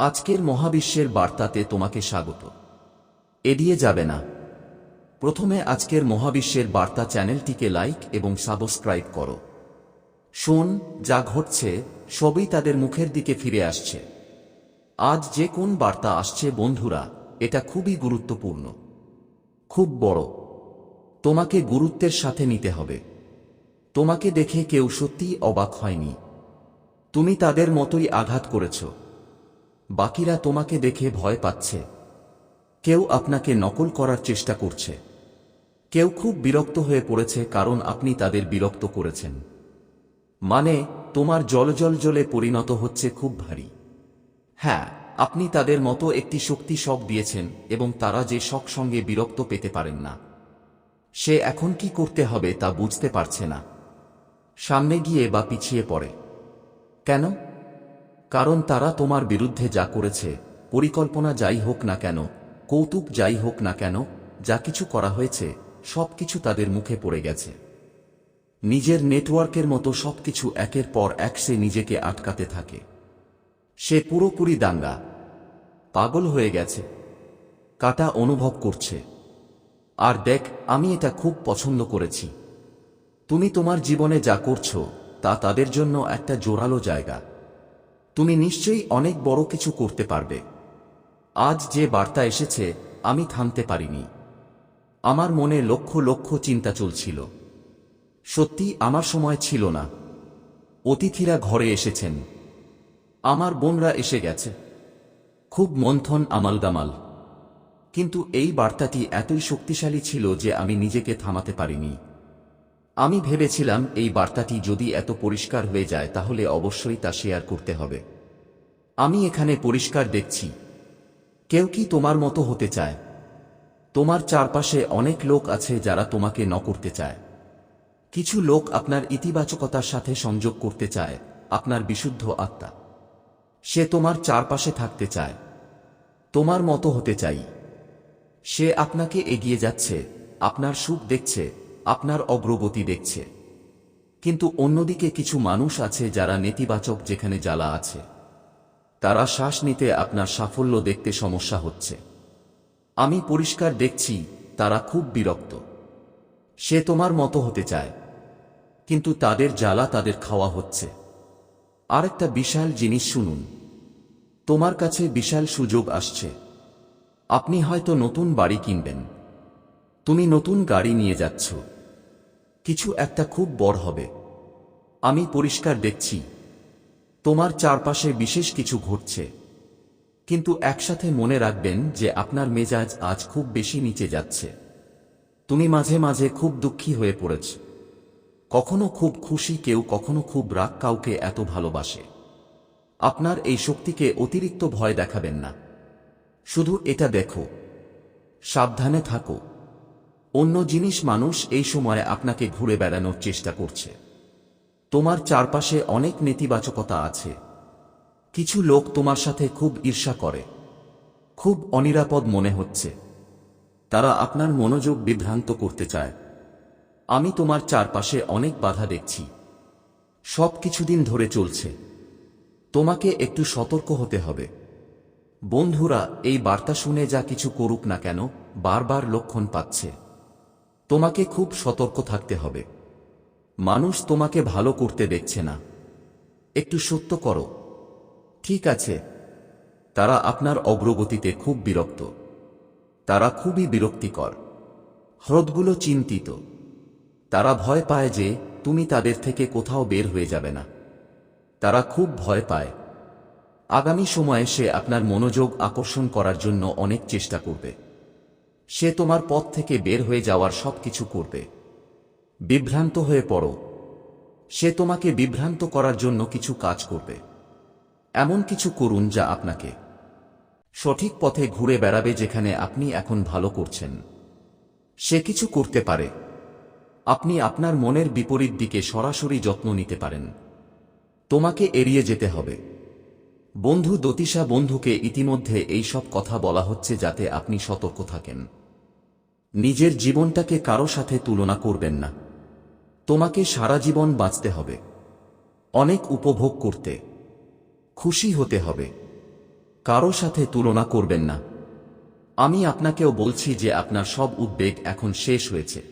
আজকের মহাবিশ্বের বার্তাতে তোমাকে স্বাগত। এড়িয়ে যাবে না। প্রথমে আজকের মহাবিশ্বের বার্তা চ্যানেলটিকে লাইক এবং সাবস্ক্রাইব করো। শোন, যা ঘটছে, সবই তাদের মুখের দিকে ফিরে আসছে। আজ যে কোন বার্তা আসছে বন্ধুরা, এটা খুবই গুরুত্বপূর্ণ। খুব বড়। তোমাকে গুরুত্বের সাথে নিতে হবে। তোমাকে দেখে কেউ সত্যিই অবাক হয়নি। তুমি তাদের মতোই আঘাত করেছ। বাকিরা তোমাকে দেখে ভয় পাচ্ছে। কেউ আপনাকে নকল করার চেষ্টা করছে। কেউ খুব বিরক্ত হয়ে পড়েছে কারণ আপনি তাদের বিরক্ত করেছেন। মানে তোমার জলজল জলে পরিণত হচ্ছে খুব ভারী। হ্যাঁ আপনি তাদের মতো একটি শক্তি শক দিয়েছেন এবং তারা যে শক সঙ্গে বিরক্ত পেতে পারেন না। সে এখন কি করতে হবে তা বুঝতে পারছে না। সামনে গিয়ে বা পিছিয়ে পড়ে। কেন? কারণ তারা তোমার বিরুদ্ধে যা করেছে, পরিকল্পনা যাই হোক না কেন, কৌতুক যাই হোক না কেন, যা কিছু করা হয়েছে সবকিছু তাদের মুখে পড়ে গেছে। নিজের নেটওয়ার্কের মতো সবকিছু একের পর এক সে নিজেকে আটকাতে থাকে। সে পুরোপুরি দাঙ্গা। পাগল হয়ে গেছে। কাটা অনুভব করছে। আর দেখ, আমি এটা খুব পছন্দ করেছি। তুমি তোমার জীবনে যা করছ, তা তাদের জন্য একটা জোরালো জায়গা। তুমি নিশ্চয়ই অনেক বড় কিছু করতে পারবে। আজ যে বার্তা এসেছে, আমি থামতে পারিনি। আমার মনে লক্ষ লক্ষ চিন্তা চলছিল। সত্যি আমার সময় ছিল না। অতিথিরা ঘরে এসেছেন। আমার বোনরা এসে গেছে। খুব মন্থন আমালদামাল কিন্তু এই বার্তাটি এতই শক্তিশালী ছিল যে আমি নিজেকে থামাতে পারিনি। আমি ভেবেছিলাম এই বার্তাটি যদি এত পরিষ্কার হয়ে যায় তাহলে অবশ্যই তা শেয়ার করতে হবে। আমি এখানে পরিষ্কার দেখছি। কেউ কি তোমার মতো হতে চায়? তোমার চারপাশে অনেক লোক আছে যারা তোমাকে ন করতে চায়। কিছু লোক আপনার ইতিবাচকতার সাথে সংযোগ করতে চায়, আপনার বিশুদ্ধ আত্মা। সে তোমার চারপাশে থাকতে চায়। তোমার মতো হতে চাই। সে আপনাকে এগিয়ে যাচ্ছে, আপনার সুখ দেখছে। আপনার অগ্রগতি দেখছে। কিন্তু অন্যদিকে কিছু মানুষ আছে যারা নেতিবাচক যেখানে জ্বালা আছে। তারা শ্বাস নিতে আপনার সাফল্য দেখতে সমস্যা হচ্ছে। আমি পরিষ্কার দেখছি, তারা খুব বিরক্ত। সে তোমার মতো হতে চায়। কিন্তু তাদের জ্বালা তাদের খাওয়া হচ্ছে। আরেকটা বিশাল জিনিস শুনুন। তোমার কাছে বিশাল সুযোগ আসছে। আপনি হয়তো নতুন বাড়ি কিনবেন। তুমি নতুন গাড়ি নিয়ে যাচ্ছ। কিছু একটা খুব বড় হবে। আমি পরিষ্কার দেখছি। তোমার চারপাশে বিশেষ কিছু ঘটছে। কিন্তু একসাথে মনে রাখবেন যে আপনার মেজাজ আজ খুব বেশি নিচে যাচ্ছে। তুমি মাঝে মাঝে খুব দুঃখী হয়ে পড়েছ। কখনো খুব খুশি, কেউ কখনো খুব রাগ কাউকে এত ভালোবাসে। আপনার এই শক্তিকে অতিরিক্ত ভয় দেখাবেন না। শুধু এটা দেখো। সাবধানে থাকো। অন্য জিনিস মানুষ এই সময়ে আপনাকে ঘুরে বেড়ানোর চেষ্টা করছে। তোমার চারপাশে অনেক নেতিবাচকতা আছে। কিছু লোক তোমার সাথে খুব ঈর্ষা করে। খুব অনিরাপদ মনে হচ্ছে। তারা আপনার মনোযোগ বিভ্রান্ত করতে চায়। আমি তোমার চারপাশে অনেক বাধা দেখছি। সব কিছুদিন ধরে চলছে। তোমাকে একটু সতর্ক হতে হবে। বন্ধুরা, এই বার্তা শুনে যা কিছু করুক না কেন, বারবার লক্ষণ পাচ্ছে। তোমাকে খুব সতর্ক থাকতে হবে। মানুষ তোমাকে ভালো করতে দেখছে না। একটু সত্য করো। ঠিক আছে। তারা আপনার অগ্রগতিতে খুব বিরক্ত। তারা খুবই বিরক্তিকর। হ্রদগুলো চিন্তিত। তারা ভয় পায় যে তুমি তাদের থেকে কোথাও বের হয়ে যাবে না। তারা খুব ভয় পায়। আগামী সময়ে সে আপনার মনোযোগ আকর্ষণ করার জন্য অনেক চেষ্টা করবে। সে তোমার পথ থেকে বের হয়ে যাওয়ার সব কিছু করবে। বিভ্রান্ত হয়ে পড়ো। সে তোমাকে বিভ্রান্ত করার জন্য কিছু কাজ করবে। এমন কিছু করুন যা আপনাকে সঠিক পথে ঘুরে বেড়াবে যেখানে আপনি এখন ভালো করছেন। সে কিছু করতে পারে। আপনি আপনার মনের বিপরীত দিকে সরাসরি যত্ন নিতে পারেন। তোমাকে এড়িয়ে যেতে হবে। বন্ধু দতিশা বন্ধুকে ইতিমধ্যে এই সব কথা বলা হচ্ছে যাতে আপনি সতর্ক থাকেন। নিজের জীবনটাকে কারও সাথে তুলনা করবেন না। তোমাকে সারা জীবন বাঁচতে হবে। অনেক উপভোগ করতে। খুশি হতে হবে। কারও সাথে তুলনা করবেন না। আমি আপনাকেও বলছি যে আপনার সব উদ্বেগ এখন শেষ হয়েছে।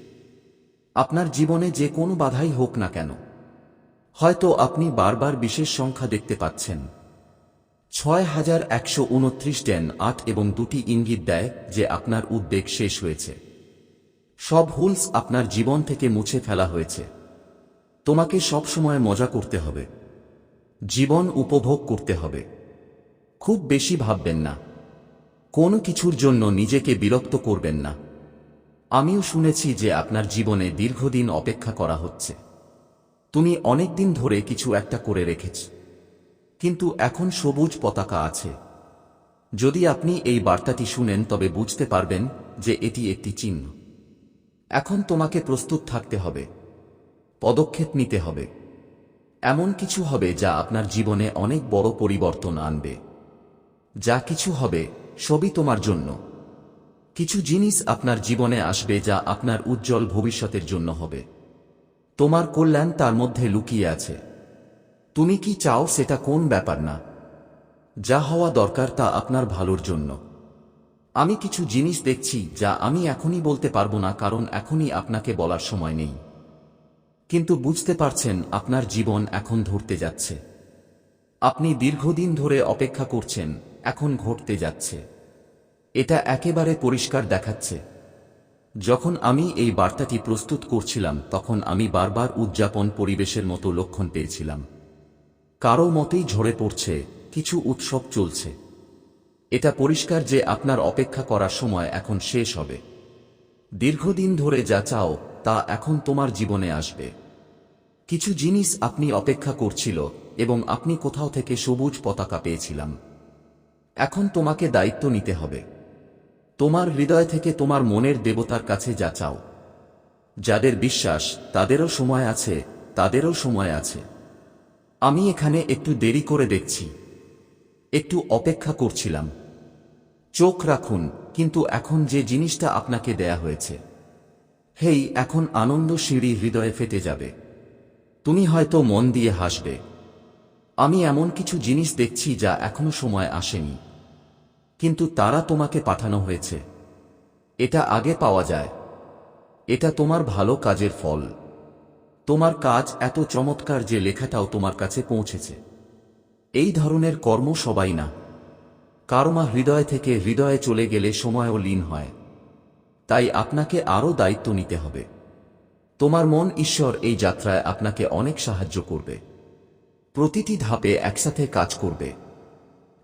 আপনার জীবনে যে কোনো বাধাই হোক না কেন। হয়তো আপনি বারবার বিশেষ সংখ্যা দেখতে পাচ্ছেন। ছয় হাজার একশো উনত্রিশ ডেন আট এবং দুটি ইঙ্গিত দেয় যে আপনার উদ্বেগ শেষ হয়েছে। সব হুলস আপনার জীবন থেকে মুছে ফেলা হয়েছে। তোমাকে সব সময় মজা করতে হবে। জীবন উপভোগ করতে হবে। খুব বেশি ভাববেন না। কোনো কিছুর জন্য নিজেকে বিরক্ত করবেন না। আমিও শুনেছি যে আপনার জীবনে দীর্ঘদিন অপেক্ষা করা হচ্ছে। তুমি অনেকদিন ধরে কিছু একটা করে রেখেছ। কিন্তু এখন সবুজ পতাকা আছে। যদি আপনি এই বার্তাটি শুনেন তবে বুঝতে পারবেন যে এটি একটি চিহ্ন। এখন তোমাকে প্রস্তুত থাকতে হবে। পদক্ষেপ নিতে হবে। এমন কিছু হবে যা আপনার জীবনে অনেক বড় পরিবর্তন আনবে। যা কিছু হবে, সবই তোমার জন্য। কিছু জিনিস আপনার জীবনে আসবে যা আপনার উজ্জ্বল ভবিষ্যতের জন্য হবে। তোমার কল্যাণ তার মধ্যে লুকিয়ে আছে। তুমি কি চাও সেটা কোন ব্যাপার না। যা হওয়া দরকার তা আপনার ভালোর জন্য। আমি কিছু জিনিস দেখছি যা আমি এখনই বলতে পারব না কারণ এখনই আপনাকে বলার সময় নেই। কিন্তু বুঝতে পারছেন, আপনার জীবন এখন ধরতে যাচ্ছে। আপনি দীর্ঘদিন ধরে অপেক্ষা করছেন, এখন ঘটতে যাচ্ছে। এটা একেবারে পরিষ্কার দেখাচ্ছে। যখন আমি এই বার্তাটি প্রস্তুত করছিলাম, তখন আমি বারবার উদযাপন পরিবেশের মতো লক্ষণ পেয়েছিলাম। কারও মতেই ঝরে পড়ছে, কিছু উৎসব চলছে। এটা পরিষ্কার যে আপনার অপেক্ষা করার সময় এখন শেষ হবে। দীর্ঘদিন ধরে যা চাও, তা এখন তোমার জীবনে আসবে। কিছু জিনিস আপনি অপেক্ষা করছিল এবং আপনি কোথাও থেকে সবুজ পতাকা পেয়েছিলাম। এখন তোমাকে দায়িত্ব নিতে হবে। তোমার হৃদয় থেকে তোমার মনের দেবতার কাছে যা চাও। যাদের বিশ্বাস, তাদেরও সময় আছে, তাদেরও সময় আছে। আমি এখানে একটু দেরি করে দেখছি। একটু অপেক্ষা করছিলাম। চোখ রাখুন, কিন্তু এখন যে জিনিসটা আপনাকে দেয়া হয়েছে। হেই, এখন আনন্দ সিঁড়ি হৃদয়ে ফেটে যাবে। তুমি হয়তো মন দিয়ে হাসবে। আমি এমন কিছু জিনিস দেখছি যা এখনও সময় আসেনি। কিন্তু তারা তোমাকে পাঠানো হয়েছে। এটা আগে পাওয়া যায়। এটা তোমার ভালো কাজের ফল। তোমার কাজ এত চমৎকার যে লেখাটাও তোমার কাছে পৌঁছেছে। এই ধরনের কর্ম সবাই না। কারমা হৃদয় থেকে হৃদয়ে চলে গেলে সময়ও লীন হয়। তাই আপনাকে আরও দায়িত্ব নিতে হবে। তোমার মন ঈশ্বর এই যাত্রায় আপনাকে অনেক সাহায্য করবে। প্রতিটি ধাপে একসাথে কাজ করবে।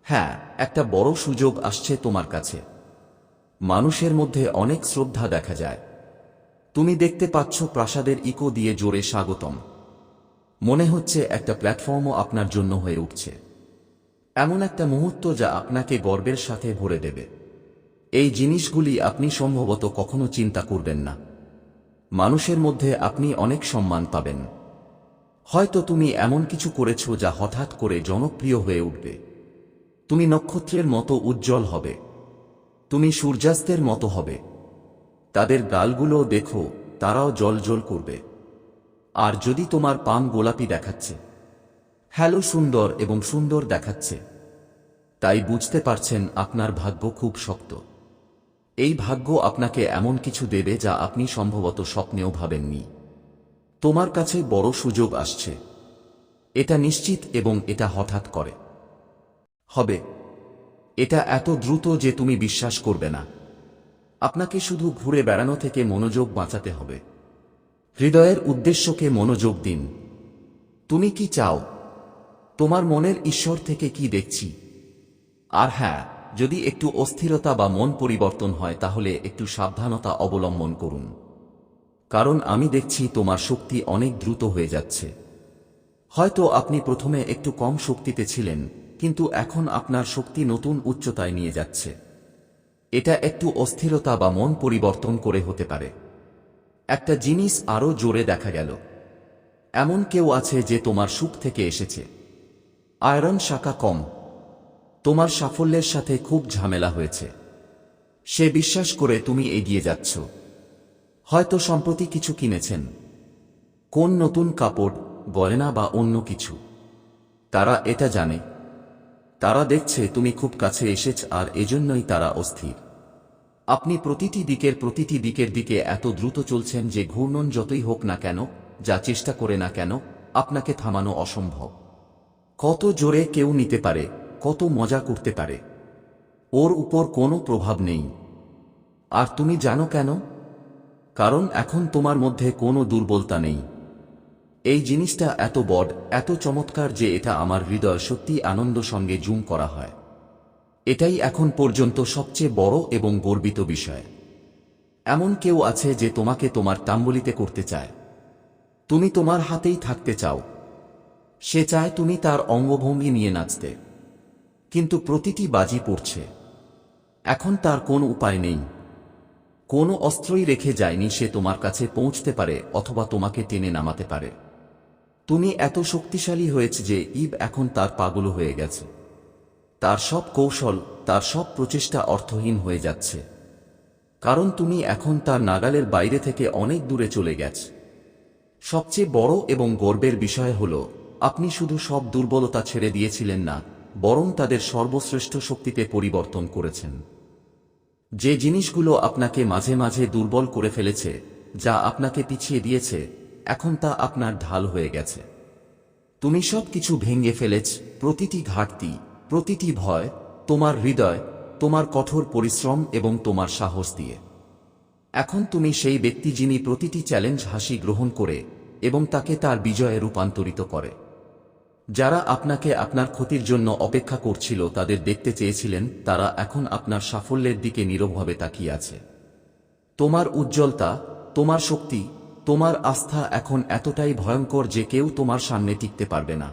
হ্যাঁ একটা বড় সুযোগ আসছে তোমার কাছে। মানুষের মধ্যে অনেক শ্রদ্ধা দেখা যায়। তুমি দেখতে পাচ্ছ প্রাসাদের ইকো দিয়ে জোরে স্বাগতম। মনে হচ্ছে একটা প্ল্যাটফর্মও আপনার জন্য হয়ে উঠছে। এমন একটা মুহূর্ত যা আপনাকে গর্বের সাথে ভরে দেবে। এই জিনিসগুলি আপনি সম্ভবত কখনো চিন্তা করবেন না। মানুষের মধ্যে আপনি অনেক সম্মান পাবেন। হয়তো তুমি এমন কিছু করেছ যা হঠাৎ করে জনপ্রিয় হয়ে উঠবে। তুমি নক্ষত্রের মতো উজ্জ্বল হবে। তুমি সূর্যাস্তের মতো হবে। তাদের গালগুলো দেখো, তারাও জল জল করবে। আর যদি তোমার পান গোলাপি দেখাচ্ছে হ্যালো সুন্দর এবং সুন্দর দেখাচ্ছে। তাই বুঝতে পারছেন আপনার ভাগ্য খুব শক্ত। এই ভাগ্য আপনাকে এমন কিছু দেবে যা আপনি সম্ভবত স্বপ্নেও ভাবেননি। তোমার কাছে বড় সুযোগ আসছে। এটা নিশ্চিত এবং এটা হঠাৎ করে। হবে। এটা এত দ্রুত যে তুমি বিশ্বাস করবে না। আপনাকে শুধু ঘুরে বেড়ানো থেকে মনোযোগ বাঁচাতে হবে। হৃদয়ের উদ্দেশ্যকে মনোযোগ দিন। তুমি কি চাও? তোমার মনের ঈশ্বর থেকে কি দেখছি? আর হ্যাঁ যদি একটু অস্থিরতা বা মন পরিবর্তন হয়, তাহলে একটু সাবধানতা অবলম্বন করুন। কারণ আমি দেখছি তোমার শক্তি অনেক দ্রুত হয়ে যাচ্ছে। হয়তো আপনি প্রথমে একটু কম শক্তিতে ছিলেন, কিন্তু এখন আপনার শক্তি নতুন উচ্চতায় নিয়ে যাচ্ছে। এটা একটু অস্থিরতা বা মন পরিবর্তন করে হতে পারে। একটা জিনিস আরও জোরে দেখা গেল। এমন কেউ আছে যে তোমার সুখ থেকে এসেছে। আয়রন শাখা কম। তোমার সাফল্যের সাথে খুব ঝামেলা হয়েছে। সে বিশ্বাস করে তুমি এগিয়ে যাচ্ছ। হয়তো সম্প্রতি কিছু কিনেছেন। কোন নতুন কাপড়, গয়না বা অন্য কিছু। তারা এটা জানে। তারা দেখছে তুমি খুব কাছে এসেছ আর এজন্যই তারা অস্থির। আপনি প্রতিটি দিকের প্রতিটি দিকের দিকে এত দ্রুত চলছেন যে ঘূর্ণন যতই হোক না কেন, যা চেষ্টা করে না কেন, আপনাকে থামানো অসম্ভব। কত জোরে কেউ নিতে পারে, কত মজা করতে পারে। ওর উপর কোনো প্রভাব নেই। আর তুমি জানো কেন? কারণ এখন তোমার মধ্যে কোনো দুর্বলতা নেই। এই জিনিসটা এত বড, এত চমৎকার যে এটা আমার হৃদয় সত্যি আনন্দ সঙ্গে জুম করা হয়। এটাই এখন পর্যন্ত সবচেয়ে বড় এবং গর্বিত বিষয়। এমন কেউ আছে যে তোমাকে তোমার তাম্বলিতে করতে চায়। তুমি তোমার হাতেই থাকতে চাও। সে চায় তুমি তার অঙ্গভঙ্গি নিয়ে নাচতে। কিন্তু প্রতিটি বাজি পড়ছে। এখন তার কোনো উপায় নেই। কোনো অস্ত্রই রেখে যায়নি সে তোমার কাছে পৌঁছতে পারে অথবা তোমাকে টেনে নামাতে পারে। তুমি এত শক্তিশালী হয়েছে যে ইব এখন তার পাগল হয়ে গেছে। তার সব কৌশল, তার সব প্রচেষ্টা অর্থহীন হয়ে যাচ্ছে। কারণ তুমি এখন তার নাগালের বাইরে থেকে অনেক দূরে চলে গেছ। সবচেয়ে বড় এবং গর্বের বিষয় হল আপনি শুধু সব দুর্বলতা ছেড়ে দিয়েছিলেন না, বরং তাদের সর্বশ্রেষ্ঠ শক্তিতে পরিবর্তন করেছেন। যে জিনিসগুলো আপনাকে মাঝে মাঝে দুর্বল করে ফেলেছে, যা আপনাকে পিছিয়ে দিয়েছে, এখন তা আপনার ঢাল হয়ে গেছে। তুমি সব কিছু ভেঙে ফেলেছ, প্রতিটি ঘাটতি, প্রতিটি ভয়, তোমার হৃদয়, তোমার কঠোর পরিশ্রম এবং তোমার সাহস দিয়ে। এখন তুমি সেই ব্যক্তি যিনি প্রতিটি চ্যালেঞ্জ হাসি গ্রহণ করে এবং তাকে তার বিজয়ে রূপান্তরিত করে। যারা আপনাকে আপনার ক্ষতির জন্য অপেক্ষা করছিল তাদের দেখতে চেয়েছিলেন, তারা এখন আপনার সাফল্যের দিকে নীরবভাবে তাকিয়ে আছে। তোমার উজ্জ্বলতা, তোমার শক্তি, তোমার আস্থা এখন এতটাই ভয়ঙ্কর যে কেউ তোমার সামনে টিকতে পারবে না।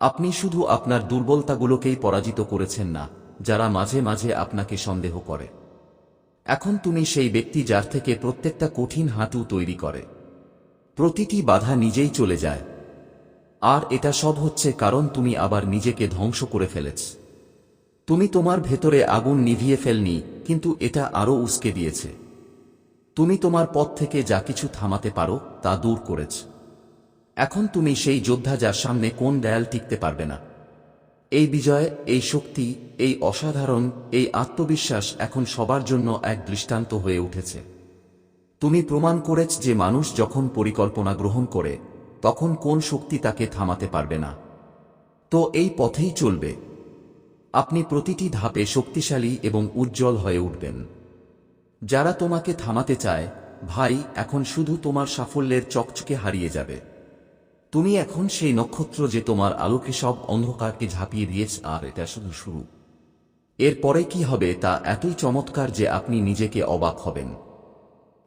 আপনি শুধু আপনার দুর্বলতাগুলোকেই পরাজিত করেছেন না, যারা মাঝে মাঝে আপনাকে সন্দেহ করে। এখন তুমি সেই ব্যক্তি যার থেকে প্রত্যেকটা কঠিন হাঁটু তৈরি করে। প্রতিটি বাধা নিজেই চলে যায়। আর এটা সব হচ্ছে কারণ তুমি আবার নিজেকে ধ্বংস করে ফেলেছ। তুমি তোমার ভেতরে আগুন নিভিয়ে ফেলনি, কিন্তু এটা আরও উস্কে দিয়েছে। তুমি তোমার পথ থেকে যা কিছু থামাতে পারো, তা দূর করেছ। এখন তুমি সেই যোদ্ধা যার সামনে কোন দেয়াল টিকতে পারবে না। এই বিজয়, এই শক্তি, এই অসাধারণ, এই আত্মবিশ্বাস এখন সবার জন্য এক দৃষ্টান্ত হয়ে উঠেছে। তুমি প্রমাণ করেছ যে মানুষ যখন পরিকল্পনা গ্রহণ করে তখন কোন শক্তি তাকে থামাতে পারবে না। তো এই পথেই চলবে। আপনি প্রতিটি ধাপে শক্তিশালী এবং উজ্জ্বল হয়ে উঠবেন। যারা তোমাকে থামাতে চায়, ভাই, এখন শুধু তোমার সাফল্যের চকচকে হারিয়ে যাবে। তুমি এখন সেই নক্ষত্র যে তোমার আলোকে সব অন্ধকারকে ঝাঁপিয়ে দিয়েছ, আর এটা শুধু শুরু। এরপরে কি হবে তা এতই চমৎকার যে আপনি নিজেকে অবাক হবেন।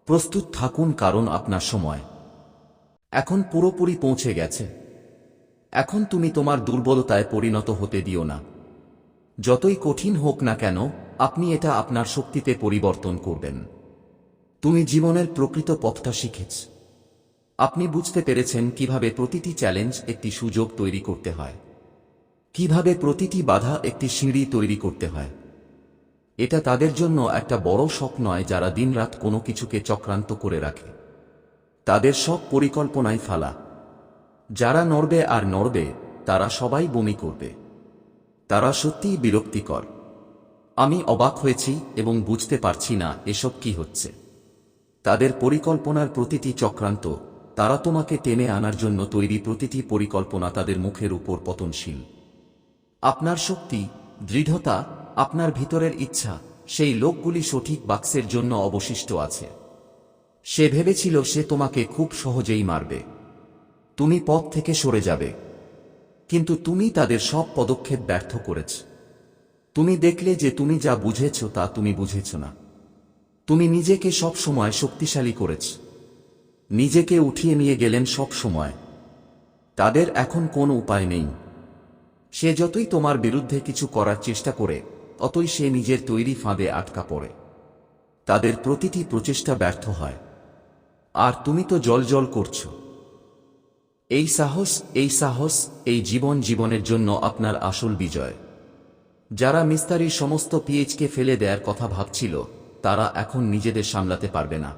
প্রস্তুত থাকুন কারণ আপনার সময়। এখন পুরোপুরি পৌঁছে গেছে। এখন তুমি তোমার দুর্বলতায় পরিণত হতে দিও না। যতই কঠিন হোক না কেন, আপনি এটা আপনার শক্তিতে পরিবর্তন করবেন। তুমি জীবনের প্রকৃত পথটা শিখেছ। আপনি বুঝতে পেরেছেন কীভাবে প্রতিটি চ্যালেঞ্জ একটি সুযোগ তৈরি করতে হয়। কীভাবে প্রতিটি বাধা একটি সিঁড়ি তৈরি করতে হয়। এটা তাদের জন্য একটা বড় শখ নয় যারা দিনরাত কোনো কিছুকে চক্রান্ত করে রাখে। তাদের সব পরিকল্পনায় ফালা। যারা নড়বে আর নড়বে, তারা সবাই বমি করবে। তারা সত্যিই বিরক্তিকর। আমি অবাক হয়েছি এবং বুঝতে পারছি না এসব কি হচ্ছে। তাদের পরিকল্পনার প্রতিটি চক্রান্ত, তারা তোমাকে টেনে আনার জন্য তৈরি প্রতিটি পরিকল্পনা তাদের মুখের উপর পতনশীল। আপনার শক্তি, দৃঢ়তা, আপনার ভিতরের ইচ্ছা, সেই লোকগুলি সঠিক বাক্সের জন্য অবশিষ্ট আছে। সে ভেবেছিল সে তোমাকে খুব সহজেই মারবে। তুমি পথ থেকে সরে যাবে। কিন্তু তুমি তাদের সব পদক্ষেপ ব্যর্থ করেছ। তুমি দেখলে যে তুমি যা বুঝেছ তা তুমি বুঝেছ না। তুমি নিজেকে সব সময় শক্তিশালী করেছ। নিজেকে উঠিয়ে নিয়ে গেলেন সব সময়। তাদের এখন কোনো উপায় নেই। সে যতই তোমার বিরুদ্ধে কিছু করার চেষ্টা করে, ততই সে নিজের তৈরি ফাঁদে আটকা পড়ে। তাদের প্রতিটি প্রচেষ্টা ব্যর্থ হয়। আর তুমি তো জল জল করছ। এই সাহস এই সাহস, এই জীবন জীবনের জন্য আপনার আসল বিজয়। যারা মিস্তারির সমস্ত পিএইচকে ফেলে দেয়ার কথা ভাবছিল, তারা এখন নিজেদের সামলাতে পারবে না।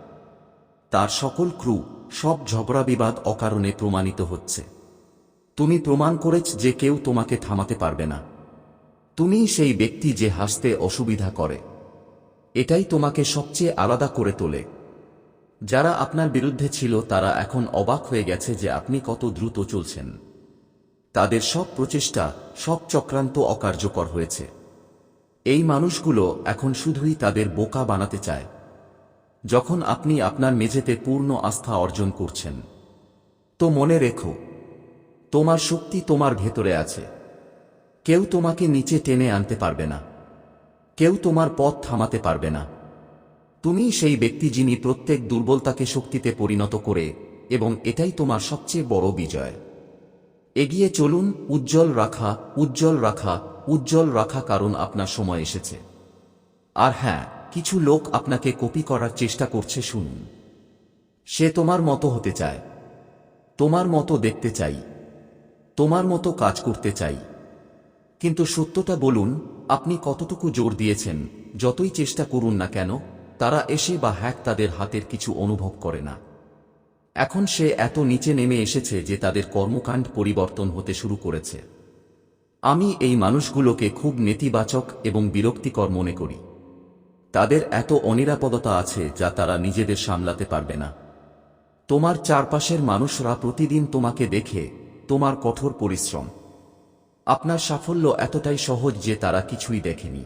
তার সকল ক্রু, সব ঝগড়া বিবাদ অকারণে প্রমাণিত হচ্ছে। তুমি প্রমাণ করেছ যে কেউ তোমাকে থামাতে পারবে না। তুমি সেই ব্যক্তি যে হাসতে অসুবিধা করে। এটাই তোমাকে সবচেয়ে আলাদা করে তোলে। যারা আপনার বিরুদ্ধে ছিল, তারা এখন অবাক হয়ে গেছে যে আপনি কত দ্রুত চলছেন। তাদের সব প্রচেষ্টা, সব চক্রান্ত অকার্যকর হয়েছে। এই মানুষগুলো এখন শুধুই তাদের বোকা বানাতে চায়। যখন আপনি আপনার মেঝেতে পূর্ণ আস্থা অর্জন করছেন, তো মনে রেখো, তোমার শক্তি তোমার ভেতরে আছে। কেউ তোমাকে নিচে টেনে আনতে পারবে না। কেউ তোমার পথ থামাতে পারবে না। তুমি সেই ব্যক্তি যিনি প্রত্যেক দুর্বলতাকে শক্তিতে পরিণত করে, এবং এটাই তোমার সবচেয়ে বড় বিজয়। এগিয়ে চলুন, উজ্জ্বল রাখা উজ্জ্বল রাখা উজ্জ্বল রাখা কারণ আপনার সময় এসেছে। আর হ্যাঁ কিছু লোক আপনাকে কপি করার চেষ্টা করছে, শুনুন। সে তোমার মতো হতে চায়। তোমার মতো দেখতে চাই। তোমার মতো কাজ করতে চাই। কিন্তু সত্যটা বলুন, আপনি কতটুকু জোর দিয়েছেন, যতই চেষ্টা করুন না কেন? তারা এসে বা হ্যাক তাদের হাতের কিছু অনুভব করে না। এখন সে এত নিচে নেমে এসেছে যে তাদের কর্মকাণ্ড পরিবর্তন হতে শুরু করেছে। আমি এই মানুষগুলোকে খুব নেতিবাচক এবং বিরক্তিকর মনে করি। তাদের এত অনিরাপদতা আছে যা তারা নিজেদের সামলাতে পারবে না। তোমার চারপাশের মানুষরা প্রতিদিন তোমাকে দেখে তোমার কঠোর পরিশ্রম। আপনার সাফল্য এতটাই সহজ যে তারা কিছুই দেখেনি।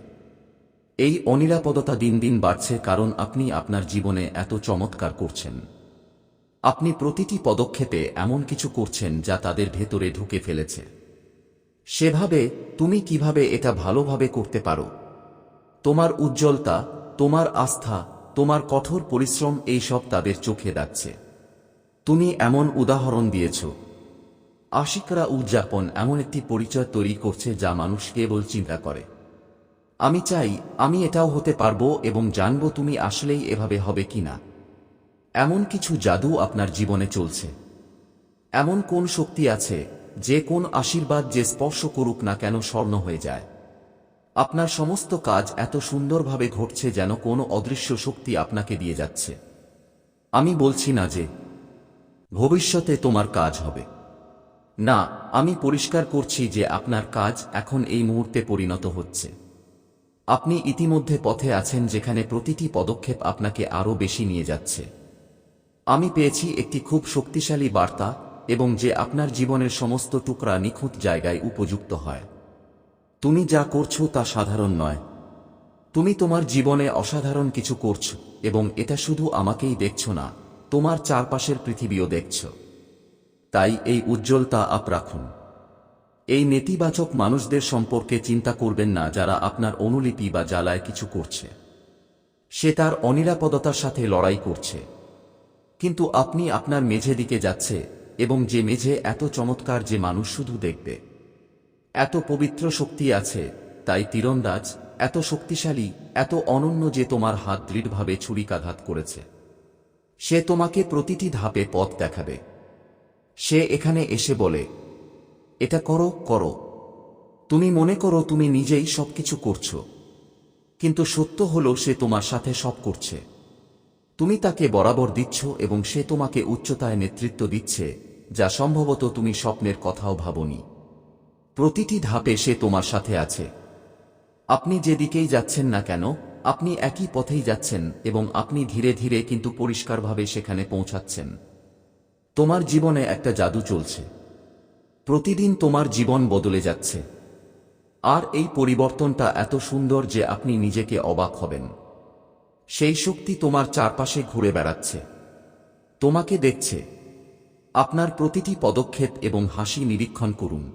এই অনিরাপদতা দিন দিন বাড়ছে কারণ আপনি আপনার জীবনে এত চমৎকার করছেন। আপনি প্রতিটি পদক্ষেপে এমন কিছু করছেন যা তাদের ভেতরে ঢুকে ফেলেছে। সেভাবে তুমি কীভাবে এটা ভালোভাবে করতে পারো? তোমার উজ্জ্বলতা, তোমার আস্থা, তোমার কঠোর পরিশ্রম এই সব তাদের চোখে ডাকছে তুমি এমন উদাহরণ দিয়েছ। আশিকরা উদযাপন এমন একটি পরিচয় তৈরি করছে যা মানুষ কেবল চিন্তা করে। আমি চাই, আমি এটাও হতে পারব এবং জানব তুমি আসলেই এভাবে হবে কিনা। এমন কিছু জাদু আপনার জীবনে চলছে। এমন কোন শক্তি আছে, যে কোন আশীর্বাদ যে স্পর্শ করুক না কেন স্বর্ণ হয়ে যায়। আপনার সমস্ত কাজ এত সুন্দরভাবে ঘটছে যেন কোনো অদৃশ্য শক্তি আপনাকে দিয়ে যাচ্ছে। আমি বলছি না যে, ভবিষ্যতে তোমার কাজ হবে। না, আমি পরিষ্কার করছি যে আপনার কাজ এখন এই মুহূর্তে পরিণত হচ্ছে। আপনি ইতিমধ্যে পথে আছেন যেখানে প্রতিটি পদক্ষেপ আপনাকে আরও বেশি নিয়ে যাচ্ছে। আমি পেয়েছি একটি খুব শক্তিশালী বার্তা এবং যে আপনার জীবনের সমস্ত টুকরা নিখুঁত জায়গায় উপযুক্ত হয়। তুমি যা করছ তা সাধারণ নয়। তুমি তোমার জীবনে অসাধারণ কিছু করছ এবং এটা শুধু আমাকেই দেখছ না, তোমার চারপাশের পৃথিবীও দেখছ। তাই এই উজ্জ্বলতা আপ রাখুন। এই নেতিবাচক মানুষদের সম্পর্কে চিন্তা করবেন না যারা আপনার অনুলিপি বা জ্বালায় কিছু করছে। সে তার অনিরাপদতার সাথে লড়াই করছে। কিন্তু আপনি আপনার মেঝে দিকে যাচ্ছে এবং যে মেঝে এত চমৎকার যে মানুষ শুধু দেখবে। এত পবিত্র শক্তি আছে, তাই তীরন্দাজ, এত শক্তিশালী, এত অনন্য যে তোমার হাত দৃঢ়ভাবে ছুরিকাঘাত করেছে। সে তোমাকে প্রতিটি ধাপে পথ দেখাবে। সে এখানে এসে বলে এটা করো করো। তুমি মনে করো তুমি নিজেই সবকিছু করছ। কিন্তু সত্য হলো সে তোমার সাথে সব করছে। তুমি তাকে বরাবর দিচ্ছ এবং সে তোমাকে উচ্চতায় নেতৃত্ব দিচ্ছে, যা সম্ভবত তুমি স্বপ্নের কথাও ভাবনি। প্রতিটি ধাপে সে তোমার সাথে আছে। আপনি যেদিকেই যাচ্ছেন না কেন, আপনি একই পথেই যাচ্ছেন এবং আপনি ধীরে ধীরে কিন্তু পরিষ্কারভাবে সেখানে পৌঁছাচ্ছেন। তোমার জীবনে একটা জাদু চলছে। প্রতিদিন তোমার জীবন বদলে যাচ্ছে। আর এই পরিবর্তনটা এত সুন্দর যে আপনি নিজেকে অবাক হবেন। সেই শক্তি তোমার চারপাশে ঘুরে বেড়াচ্ছে। তোমাকে দেখছে। আপনার প্রতিটি পদক্ষেপ এবং হাসি নিরীক্ষণ করুন।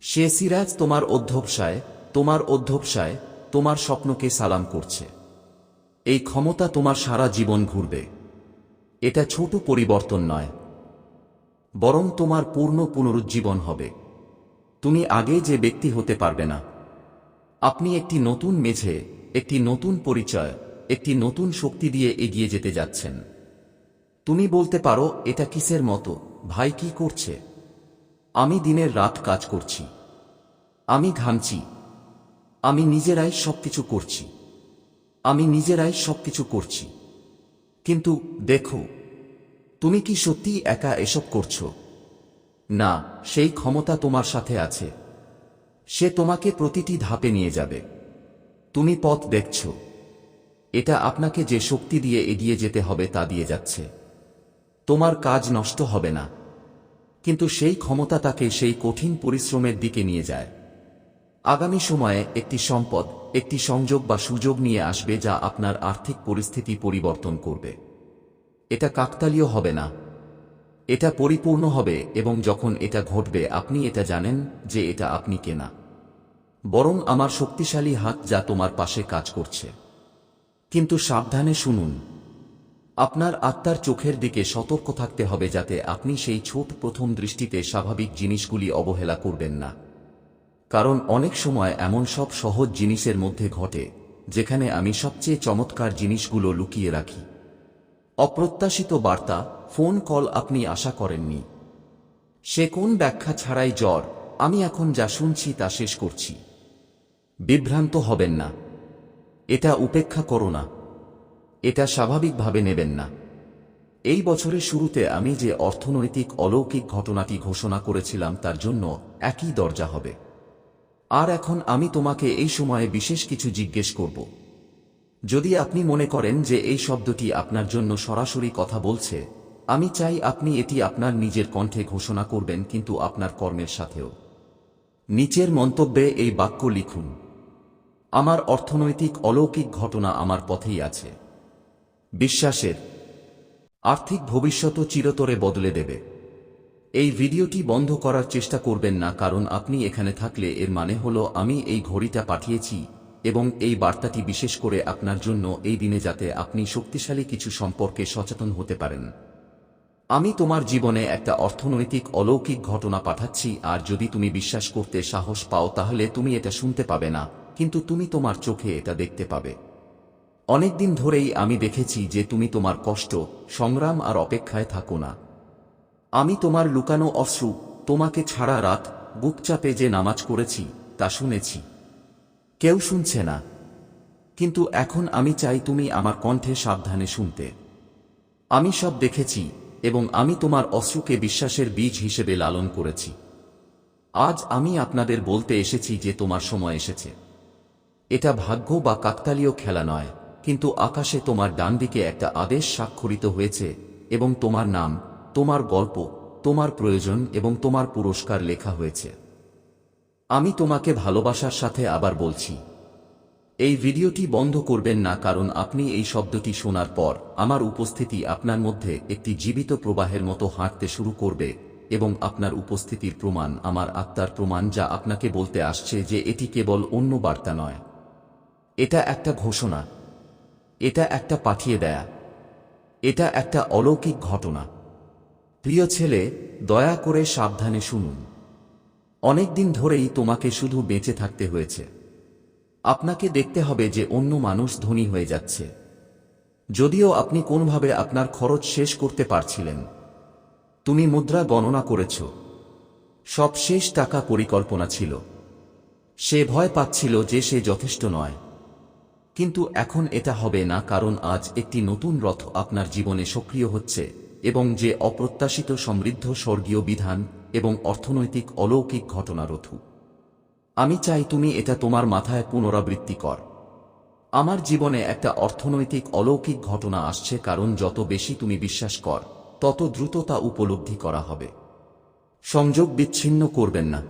সে সিরাজ তোমার অধ্যবসায় তোমার অধ্যবসায়, তোমার স্বপ্নকে সালাম করছে। এই ক্ষমতা তোমার সারা জীবন ঘুরবে। এটা ছোট পরিবর্তন নয়। বরং তোমার পূর্ণ পুনরুজ্জীবন হবে। তুমি আগে যে ব্যক্তি হতে পারবে না। আপনি একটি নতুন মেঝে, একটি নতুন পরিচয়, একটি নতুন শক্তি দিয়ে এগিয়ে যেতে যাচ্ছেন। তুমি বলতে পারো, এটা কিসের মতো? ভাই কি করছে? আমি দিনের রাত কাজ করছি। আমি ঘামছি। আমি নিজেরাই সবকিছু করছি। আমি নিজেরাই সবকিছু করছি। কিন্তু দেখো তুমি কি সত্যি একা এসব করছ? না, সেই ক্ষমতা তোমার সাথে আছে। সে তোমাকে প্রতিটি ধাপে নিয়ে যাবে। তুমি পথ দেখছ। এটা আপনাকে যে শক্তি দিয়ে এগিয়ে যেতে হবে তা দিয়ে যাচ্ছে। তোমার কাজ নষ্ট হবে না। কিন্তু সেই ক্ষমতা তাকে সেই কঠিন পরিশ্রমের দিকে নিয়ে যায়। আগামী সময়ে একটি সম্পদ, একটি সংযোগ বা সুযোগ নিয়ে আসবে যা আপনার আর্থিক পরিস্থিতি পরিবর্তন করবে। এটা কাকতালীয় হবে না। এটা পরিপূর্ণ হবে এবং যখন এটা ঘটবে, আপনি এটা জানেন যে এটা আপনি কেনা। বরং আমার শক্তিশালী হাত যা তোমার পাশে কাজ করছে। কিন্তু সাবধানে শুনুন, আপনার আত্মার চোখের দিকে সতর্ক থাকতে হবে যাতে আপনি সেই ছোট প্রথম দৃষ্টিতে স্বাভাবিক জিনিসগুলি অবহেলা করবেন না। কারণ অনেক সময় এমন সব সহজ জিনিসের মধ্যে ঘটে, যেখানে আমি সবচেয়ে চমৎকার জিনিসগুলো লুকিয়ে রাখি। অপ্রত্যাশিত বার্তা, ফোন কল আপনি আশা করেননি। সে কোন ব্যাখ্যা ছাড়াই জ্বর, আমি এখন যা শুনছি তা শেষ করছি। বিভ্রান্ত হবেন না। এটা উপেক্ষা করো না। এটা স্বাভাবিকভাবে নেবেন না। এই বছরের শুরুতে আমি যে অর্থনৈতিক অলৌকিক ঘটনাটি ঘোষণা করেছিলাম তার জন্য একই দরজা হবে। আর এখন আমি তোমাকে এই সময়ে বিশেষ কিছু জিজ্ঞেস করব। যদি আপনি মনে করেন যে এই শব্দটি আপনার জন্য সরাসরি কথা বলছে, আমি চাই আপনি এটি আপনার নিজের কণ্ঠে ঘোষণা করবেন কিন্তু আপনার কর্মের সাথেও। নিচের মন্তব্যে এই বাক্য লিখুন, আমার অর্থনৈতিক অলৌকিক ঘটনা আমার পথেই আছে। বিশ্বাসের আর্থিক ভবিষ্যৎ চিরতরে বদলে দেবে। এই ভিডিওটি বন্ধ করার চেষ্টা করবেন না কারণ আপনি এখানে থাকলে এর মানে হলো আমি এই ঘড়িটা পাঠিয়েছি এবং এই বার্তাটি বিশেষ করে আপনার জন্য এই দিনে যাতে আপনি শক্তিশালী কিছু সম্পর্কে সচেতন হতে পারেন। আমি তোমার জীবনে একটা অর্থনৈতিক অলৌকিক ঘটনা পাঠাচ্ছি, আর যদি তুমি বিশ্বাস করতে সাহস পাও তাহলে তুমি এটা শুনতে পাবে না, কিন্তু তুমি তোমার চোখে এটা দেখতে পাবে। অনেকদিন ধরেই আমি দেখেছি যে তুমি তোমার কষ্ট, সংগ্রাম আর অপেক্ষায় থাকো না। আমি তোমার লুকানো অশ্রু, তোমাকে ছাড়া রাত বুকচাপে যে নামাজ করেছি, তা শুনেছি। কেউ শুনছে না। কিন্তু এখন আমি চাই তুমি আমার কণ্ঠে সাবধানে শুনতে। আমি সব দেখেছি এবং আমি তোমার অশ্রুকে বিশ্বাসের বীজ হিসেবে লালন করেছি। আজ আমি আপনাদের বলতে এসেছি যে তোমার সময় এসেছে। এটা ভাগ্য বা কাকতালীয় খেলা নয়, কিন্তু আকাশে তোমার ডান দিকে একটা আদেশ স্বাক্ষরিত হয়েছে এবং তোমার নাম, তোমার গল্প, তোমার প্রয়োজন এবং তোমার পুরস্কার লেখা হয়েছে। আমি তোমাকে ভালোবাসার সাথে আবার বলছি। এই ভিডিওটি বন্ধ করবেন না কারণ আপনি এই শব্দটি শোনার পর আমার উপস্থিতি আপনার মধ্যে একটি জীবিত প্রবাহের মতো হাঁটতে শুরু করবে এবং আপনার উপস্থিতির প্রমাণ আমার আত্মার প্রমাণ যা আপনাকে বলতে আসছে যে এটি কেবল অন্য বার্তা নয়। এটা একটা ঘোষণা। এটা একটা পাঠিয়ে দেয়া। এটা একটা অলৌকিক ঘটনা। প্রিয় ছেলে, দয়া করে সাবধানে শুনুন। অনেকদিন ধরেই তোমাকে শুধু বেঁচে থাকতে হয়েছে। আপনাকে দেখতে হবে যে অন্য মানুষ ধনী হয়ে যাচ্ছে। যদিও আপনি কোনভাবে আপনার খরচ শেষ করতে পারছিলেন। তুমি মুদ্রা গণনা করেছ। সব শেষ টাকা পরিকল্পনা ছিল। সে ভয় পাচ্ছিল যে সে যথেষ্ট নয়। কিন্তু এখন এটা হবে না কারণ আজ একটি নতুন রথ আপনার জীবনে সক্রিয় হচ্ছে এবং যে অপ্রত্যাশিত সমৃদ্ধ স্বর্গীয় বিধান এবং অর্থনৈতিক অলৌকিক ঘটনা রথু। আমি চাই তুমি এটা তোমার মাথায় পুনরাবৃত্তি কর। আমার জীবনে একটা অর্থনৈতিক অলৌকিক ঘটনা আসছে কারণ যত বেশি তুমি বিশ্বাস কর, তত দ্রুত তা উপলব্ধি করা হবে। সংযোগ বিচ্ছিন্ন করবেন না।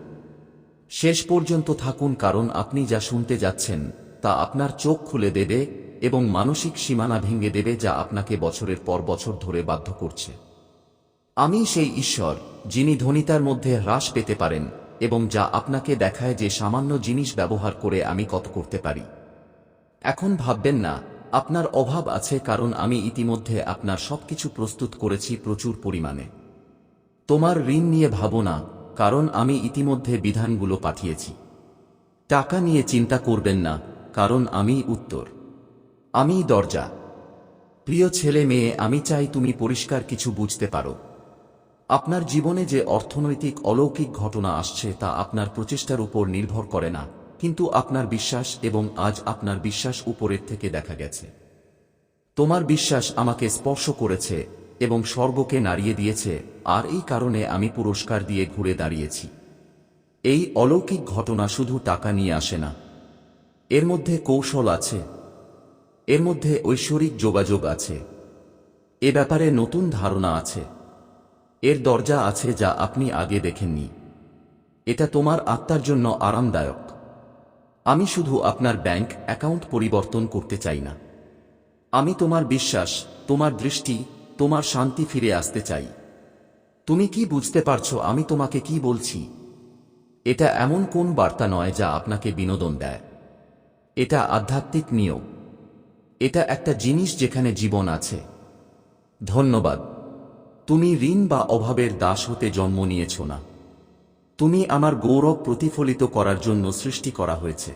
শেষ পর্যন্ত থাকুন কারণ আপনি যা শুনতে যাচ্ছেন, তা আপনার চোখ খুলে দেবে এবং মানসিক সীমানা ভেঙে দেবে যা আপনাকে বছরের পর বছর ধরে বাধ্য করছে। আমি সেই ঈশ্বর, যিনি ধনিতার মধ্যে হ্রাস পেতে পারেন, এবং যা আপনাকে দেখায় যে সামান্য জিনিস ব্যবহার করে আমি কত করতে পারি। এখন ভাববেন না, আপনার অভাব আছে কারণ আমি ইতিমধ্যে আপনার সবকিছু প্রস্তুত করেছি প্রচুর পরিমাণে। তোমার ঋণ নিয়ে ভাবো না, কারণ আমি ইতিমধ্যে বিধানগুলো পাঠিয়েছি। টাকা নিয়ে চিন্তা করবেন না, কারণ আমি উত্তর। আমি দরজা। প্রিয় ছেলে মেয়ে, আমি চাই তুমি পরিষ্কার কিছু বুঝতে পারো। আপনার জীবনে যে অর্থনৈতিক অলৌকিক ঘটনা আসছে তা আপনার প্রচেষ্টার উপর নির্ভর করে না, কিন্তু আপনার বিশ্বাস এবং আজ আপনার বিশ্বাস উপরের থেকে দেখা গেছে। তোমার বিশ্বাস আমাকে স্পর্শ করেছে এবং স্বর্গকে নাড়িয়ে দিয়েছে, আর এই কারণে আমি পুরস্কার দিয়ে ঘুরে দাঁড়িয়েছি। এই অলৌকিক ঘটনা শুধু টাকা নিয়ে আসে না। এর মধ্যে কৌশল আছে। এর মধ্যে ঐশ্বরিক যোগাযোগ আছে। এ ব্যাপারে নতুন ধারণা আছে। এর দরজা আছে যা আপনি আগে দেখেননি। এটা তোমার আত্মার জন্য আরামদায়ক। আমি শুধু আপনার ব্যাংক অ্যাকাউন্ট পরিবর্তন করতে চাই না। আমি তোমার বিশ্বাস, তোমার দৃষ্টি, তোমার শান্তি ফিরে আসতে চাই। তুমি কি বুঝতে পারছ আমি তোমাকে কি বলছি? এটা এমন কোন বার্তা নয় যা আপনাকে বিনোদন দেয়। এটা আধ্যাত্মিক নিয়ম এটা একটা জিনিস যেখানে জীবন আছে। ধন্যবাদ। তুমি ঋণ বা অভাবের দাস হতে জন্ম নিয়েছ না। তুমি আমার গৌরব প্রতিফলিত করার জন্য সৃষ্টি করা হয়েছে।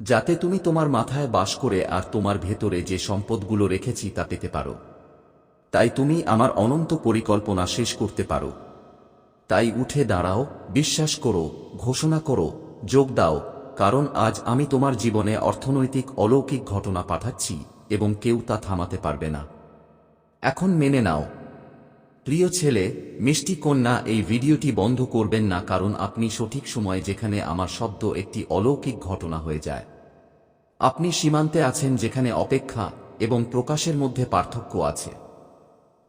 যাতে তুমি তোমার মাথায় বাস করে আর তোমার ভেতরে যে সম্পদগুলো রেখেছি তা পেতে পারো। তাই তুমি আমার অনন্ত পরিকল্পনা শেষ করতে পারো। তাই উঠে দাঁড়াও, বিশ্বাস করো, ঘোষণা করো, যোগ দাও, কারণ আজ আমি তোমার জীবনে অর্থনৈতিক অলৌকিক ঘটনা পাঠাচ্ছি এবং কেউ তা থামাতে পারবে না। এখন মেনে নাও প্রিয় ছেলে, মিষ্টি কন্যা, এই ভিডিওটি বন্ধ করবেন না কারণ আপনি সঠিক সময়ে যেখানে আমার শব্দ একটি অলৌকিক ঘটনা হয়ে যায়। আপনি সীমান্তে আছেন যেখানে অপেক্ষা এবং প্রকাশের মধ্যে পার্থক্য আছে।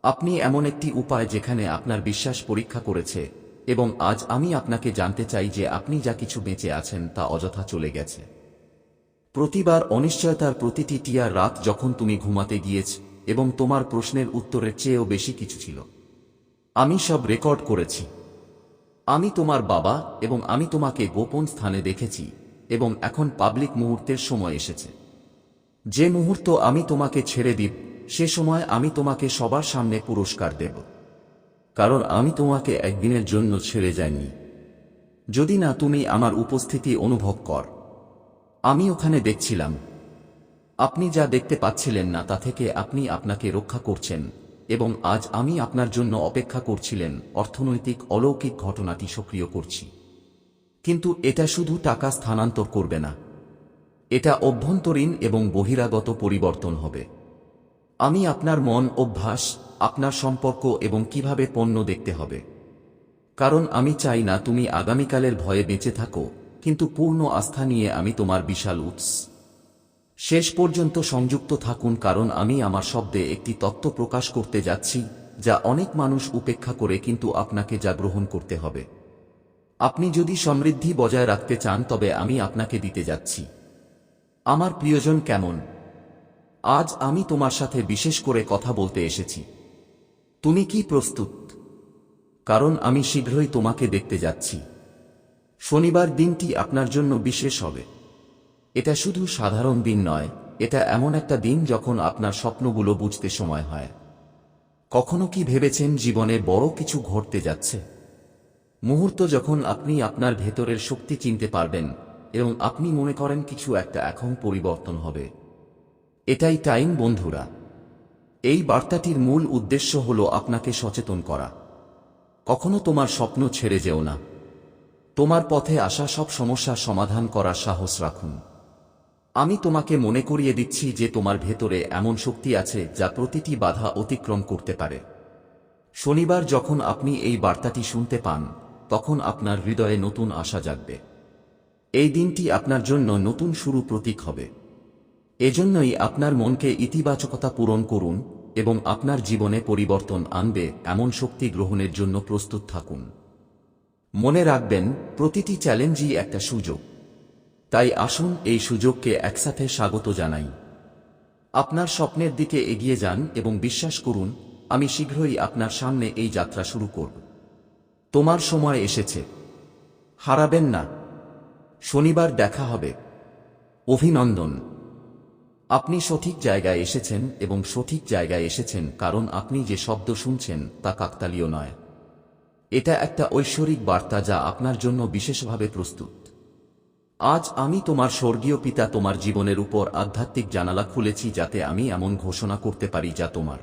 আপনি এমন একটি উপায় যেখানে আপনার বিশ্বাস পরীক্ষা করেছে এবং আজ আমি আপনাকে জানতে চাই যে আপনি যা কিছু বেঁচে আছেন তা অযথা চলে গেছে। প্রতিবার অনিশ্চয়তার প্রতিটি টিয়ার রাত যখন তুমি ঘুমাতে গিয়েছ এবং তোমার প্রশ্নের উত্তরের চেয়েও বেশি কিছু ছিল। আমি সব রেকর্ড করেছি। আমি তোমার বাবা এবং আমি তোমাকে গোপন স্থানে দেখেছি এবং এখন পাবলিক মুহূর্তের সময় এসেছে। যে মুহূর্ত আমি তোমাকে ছেড়ে দিব সে সময় আমি তোমাকে সবার সামনে পুরস্কার দেব। কারণ আমি তোমাকে একদিনের জন্য ছেড়ে যাইনি। যদি না তুমি আমার উপস্থিতি অনুভব কর। আমি ওখানে দেখছিলাম। আপনি যা দেখতে পাচ্ছিলেন না তা থেকে আপনি আপনাকে রক্ষা করছেন। এবং আজ আমি আপনার জন্য অপেক্ষা করছিলেন অর্থনৈতিক অলৌকিক ঘটনাটি সক্রিয় করছি। কিন্তু এটা শুধু টাকা স্থানান্তর করবে না। এটা অভ্যন্তরীণ এবং বহিরাগত পরিবর্তন হবে। আমি আপনার মন, অভ্যাস, আপনার সম্পর্ক এবং কীভাবে পণ্য দেখতে হবে। কারণ আমি চাই না তুমি আগামীকালের ভয়ে বেঁচে থাকো, কিন্তু পূর্ণ আস্থা নিয়ে আমি তোমার বিশাল উৎস। শেষ পর্যন্ত সংযুক্ত থাকুন কারণ আমি আমার শব্দে একটি তত্ত্ব প্রকাশ করতে যাচ্ছি, যা অনেক মানুষ উপেক্ষা করে কিন্তু আপনাকে যা গ্রহণ করতে হবে। আপনি যদি সমৃদ্ধি বজায় রাখতে চান তবে আমি আপনাকে দিতে যাচ্ছি। আমার প্রিয়জন কেমন? আজ আমি তোমার সাথে বিশেষ করে কথা বলতে এসেছি। তুমি কি প্রস্তুত? কারণ আমি শীঘ্রই তোমাকে দেখতে যাচ্ছি। শনিবার দিনটি আপনার জন্য বিশেষ হবে। এটা শুধু সাধারণ দিন নয়, এটা এমন একটা দিন যখন আপনার স্বপ্নগুলো বুঝতে সময় হয়। কখনো কি ভেবেছেন জীবনে বড় কিছু ঘটতে যাচ্ছে? মুহূর্ত যখন আপনি আপনার ভেতরের শক্তি চিনতে পারবেন এবং আপনি মনে করেন কিছু একটা এখন পরিবর্তন হবে। এটাই টাইম, বন্ধুরা। এই বার্তাটির মূল উদ্দেশ্য হল আপনাকে সচেতন করা। কখনো তোমার স্বপ্ন ছেড়ে যেও না। তোমার পথে আসা সব সমস্যার সমাধান করার সাহস রাখুন। আমি তোমাকে মনে করিয়ে দিচ্ছি যে তোমার ভেতরে এমন শক্তি আছে যা প্রতিটি বাধা অতিক্রম করতে পারে। শনিবার যখন আপনি এই বার্তাটি শুনতে পান, তখন আপনার হৃদয়ে নতুন আশা জাগবে। এই দিনটি আপনার জন্য নতুন শুরু প্রতীক হবে। এজন্যই আপনার মনকে ইতিবাচকতা পূরণ করুন এবং আপনার জীবনে পরিবর্তন আনবে এমন শক্তি গ্রহণের জন্য প্রস্তুত থাকুন। মনে রাখবেন, প্রতিটি চ্যালেঞ্জই একটা সুযোগ। তাই আসুন এই সুযোগকে একসাথে স্বাগত জানাই। আপনার স্বপ্নের দিকে এগিয়ে যান এবং বিশ্বাস করুন, আমি শীঘ্রই আপনার সামনে এই যাত্রা শুরু করব। তোমার সময় এসেছে। হারাবেন না। শনিবার দেখা হবে। অভিনন্দন। আপনি সঠিক জায়গায় এসেছেন এবং সঠিক জায়গায় এসেছেন কারণ আপনি যে শব্দ শুনছেন তা কাকতালীয় নয়। এটা একটা ঐশ্বরিক বার্তা যা আপনার জন্য বিশেষভাবে প্রস্তুত। আজ আমি তোমার স্বর্গীয় পিতা তোমার জীবনের উপর আধ্যাত্মিক জানালা খুলেছি যাতে আমি এমন ঘোষণা করতে পারি যা তোমার।